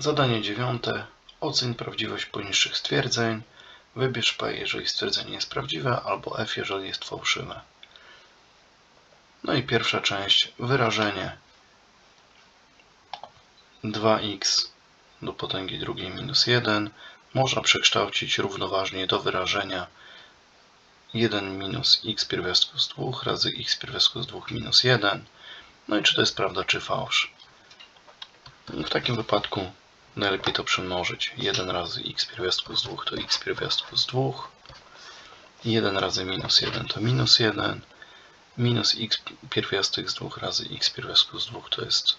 Zadanie dziewiąte. Oceń prawdziwość poniższych stwierdzeń. Wybierz P, jeżeli stwierdzenie jest prawdziwe, albo F, jeżeli jest fałszywe. No i pierwsza część. Wyrażenie 2x do potęgi drugiej minus 1 można przekształcić równoważnie do wyrażenia 1 minus x pierwiastku z 2 razy x pierwiastku z 2 minus 1. No i czy to jest prawda, czy fałsz. W takim wypadku najlepiej to przemnożyć. 1 razy x pierwiastku z 2 to x pierwiastku z 2. 1 razy minus 1 to minus 1. Minus x pierwiastek z 2 razy x pierwiastku z 2 to jest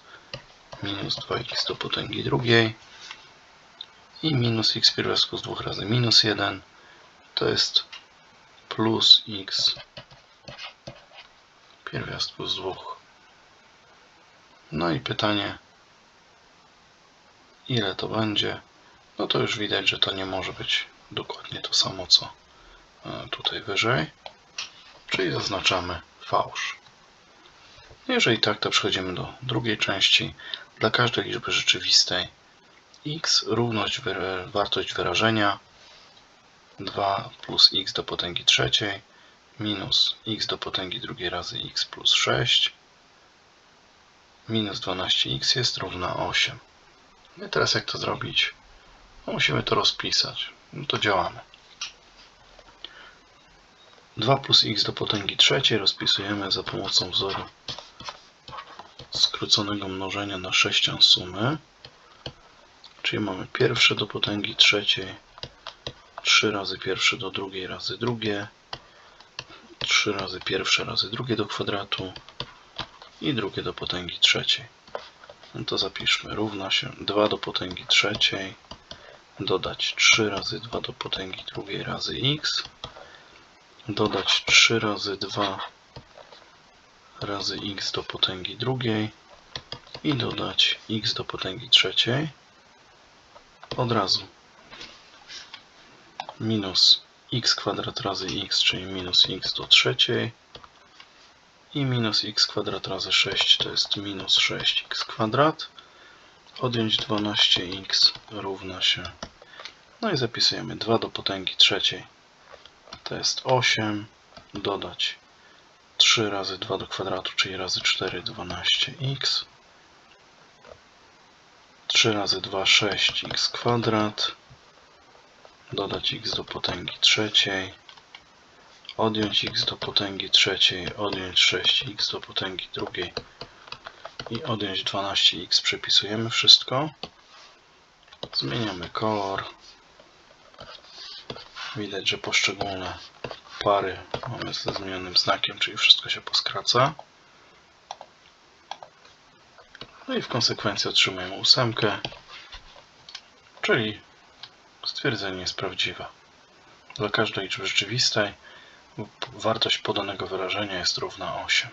minus 2x do potęgi drugiej. I minus x pierwiastku z 2 razy minus 1 to jest plus x pierwiastku z 2. No i pytanie, ile to będzie? No to już widać, że to nie może być dokładnie to samo, co e, tutaj wyżej. Czyli zaznaczamy fałsz. Jeżeli tak, to przechodzimy do drugiej części. Dla każdej liczby rzeczywistej x równość wartość wyrażenia 2 plus x do potęgi trzeciej minus x do potęgi drugiej razy x plus 6 minus 12x jest równa 8. No i teraz jak to zrobić? No musimy to rozpisać. No to działamy. 2 plus x do potęgi trzeciej rozpisujemy za pomocą wzoru skróconego mnożenia na sześcian sumy. Czyli mamy pierwsze do potęgi trzeciej 3 razy pierwsze do drugiej razy drugie 3 razy pierwsze razy drugie do kwadratu i drugie do potęgi trzeciej. To zapiszmy. Równa się 2 do potęgi trzeciej dodać 3 razy 2 do potęgi drugiej razy x dodać 3 razy 2 razy x do potęgi drugiej i dodać x do potęgi trzeciej od razu minus x kwadrat razy x, czyli minus x do trzeciej i minus x kwadrat razy 6 to jest minus 6x kwadrat. Odjąć 12x równa się no i zapisujemy 2 do potęgi trzeciej. To jest 8 dodać 3 razy 2 do kwadratu, czyli razy 4 12x 3 razy 2 6x kwadrat. Dodać x do potęgi trzeciej, odjąć x do potęgi trzeciej, odjąć 6x do potęgi drugiej i odjąć 12x. Przepisujemy wszystko. Zmieniamy kolor. Widać, że poszczególne pary mamy ze zmienionym znakiem, czyli wszystko się poskraca. No i w konsekwencji otrzymujemy ósemkę, czyli Stwierdzenie jest prawdziwe. Dla każdej liczby rzeczywistej wartość podanego wyrażenia jest równa 8.